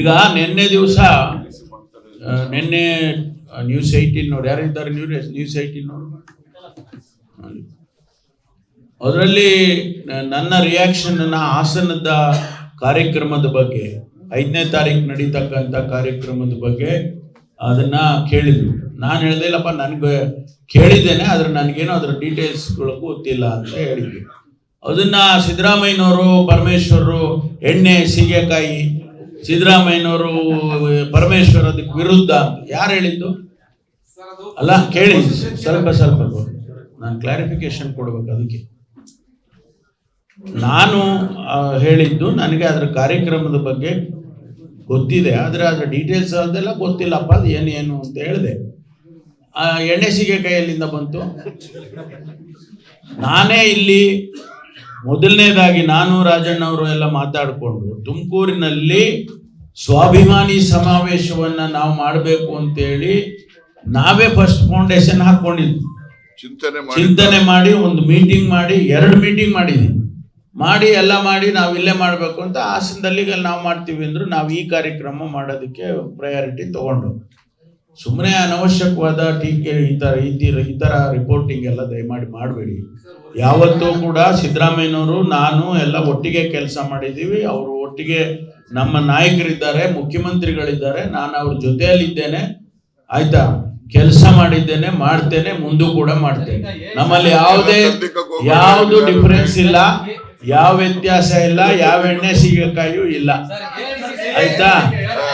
ಈಗ ನಿನ್ನೆ ದಿವಸ ನಿನ್ನೆ ನ್ಯೂಸ್ ಏಯ್ಟೀನ್ನವ್ರು ಯಾರಿದ್ದಾರೆ ನ್ಯೂಸ್ ನ್ಯೂಸ್ ಏಯ್ಟೀನ್ನವರು ಅದರಲ್ಲಿ ನನ್ನ ರಿಯಾಕ್ಷನ್ ಹಾಸನದ ಕಾರ್ಯಕ್ರಮದ ಬಗ್ಗೆ, ಐದನೇ ತಾರೀಕು ನಡೀತಕ್ಕಂಥ ಕಾರ್ಯಕ್ರಮದ ಬಗ್ಗೆ ಅದನ್ನ ಕೇಳಿದ್ರು ನಾನು ಹೇಳ್ದೆ, ಇಲ್ಲಪ್ಪ, ನನಗೆ ಕೇಳಿದ್ದೇನೆ, ಆದ್ರೆ ನನಗೇನು ಅದರ ಡೀಟೇಲ್ಸ್ಗಳು ಗೊತ್ತಿಲ್ಲ ಅಂತ ಹೇಳಿದ್ವಿ. ಅದನ್ನ ಸಿದ್ದರಾಮಯ್ಯನವರು, ಪರಮೇಶ್ವರರು, ಎಣ್ಣೆ, ಸೀಗೆಕಾಯಿ ಸಿದ್ದರಾಮಯ್ಯನವರು ಪರಮೇಶ್ವರ ವಿರುದ್ಧ ಯಾರು ಹೇಳಿದ್ದು? ಅಲ್ಲ ಕೇಳಿ. ಸ್ವಲ್ಪ ಸ್ವಲ್ಪ. ನಾನು ಕ್ಲಾರಿಫಿಕೇಶನ್ ಕೊಡ್ಬೇಕು ಅದಕ್ಕೆ. ನಾನು ಹೇಳಿದ್ದು ನನಗೆ ಅದರ ಕಾರ್ಯಕ್ರಮದ ಬಗ್ಗೆ ಗೊತ್ತಿದೆ. ಆದರೆ ಅದರ ಡೀಟೇಲ್ಸ್ ಅದೆಲ್ಲ ಗೊತ್ತಿಲ್ಲಪ್ಪ. ಅದು ಏನೇನು ಏನು ಅಂತ ಹೇಳಿದೆ. ಆ, ಸಿಗೆ ಕೈಯಲ್ಲಿಂದ ಬಂತು. ನಾನೇ ಇಲ್ಲಿ ಮೊದಲನೇದಾಗಿ ನಾನು ರಾಜಣ್ಣ ಅವರು ಎಲ್ಲ ಮಾತಾಡಿಕೊಂಡು ತುಮಕೂರಿನಲ್ಲಿ ಸ್ವಾಭಿಮಾನಿ ಸಮಾವೇಶವನ್ನ ನಾವು ಮಾಡಬೇಕು ಅಂತೇಳಿ ನಾವೇ ಫಸ್ಟ್ ಫೌಂಡೇಶನ್ ಹಾಕೊಂಡಿದ್ವಿ. ಚಿಂತನೆ ಮಾಡಿ. ಚಿಂತನೆ ಮಾಡಿ ಒಂದು ಮೀಟಿಂಗ್ ಮಾಡಿ ಎರಡು ಮೀಟಿಂಗ್ ಮಾಡಿದ್ವಿ. ಮಾಡಿ ಎಲ್ಲ ಮಾಡಿ ನಾವು ಇಲ್ಲೇ ಮಾಡಬೇಕು ಅಂತ ಹಾಸನದಲ್ಲಿ ನಾವು ಮಾಡ್ತೀವಿ ಅಂದ್ರು ನಾವು ಈ ಕಾರ್ಯಕ್ರಮ ಮಾಡೋದಕ್ಕೆ ಪ್ರಯಾರಿಟಿ ತಗೊಂಡು. ಸುಮ್ಮನೆ ಅನವಶ್ಯಕವಾದ ಟೀಕೆ, ಈ ಥರ ಈ ಈ ಥರ ರಿಪೋರ್ಟಿಂಗ್ ಎಲ್ಲ ದಯಮಾಡಿ ಮಾಡಬೇಡಿ. ಯಾವತ್ತೂ ಕೂಡ ಸಿದ್ದರಾಮಯ್ಯನವರು, ನಾನು ಎಲ್ಲ ಒಟ್ಟಿಗೆ ಕೆಲಸ ಮಾಡಿದ್ದೀವಿ. ಅವರು ಒಟ್ಟಿಗೆ ನಮ್ಮ ನಾಯಕರಿದ್ದಾರೆ, ಮುಖ್ಯಮಂತ್ರಿಗಳಿದ್ದಾರೆ. ನಾನು ಅವ್ರ ಜೊತೆಯಲ್ಲಿದ್ದೇನೆ. ಆಯ್ತಾ? ಕೆಲಸ ಮಾಡಿದ್ದೇನೆ, ಮಾಡ್ತೇನೆ, ಮುಂದೂ ಕೂಡ ಮಾಡ್ತೇನೆ. ನಮ್ಮಲ್ಲಿ ಯಾವುದೇ, ಯಾವುದು ಡಿಫರೆನ್ಸ್ ಇಲ್ಲ. ಯಾವ ವ್ಯತ್ಯಾಸ ಇಲ್ಲ, ಯಾವ ಎಣ್ಣೆ ಸೀಗೆಕಾಯಿಯೂ ಇಲ್ಲ. ಆಯ್ತಾ?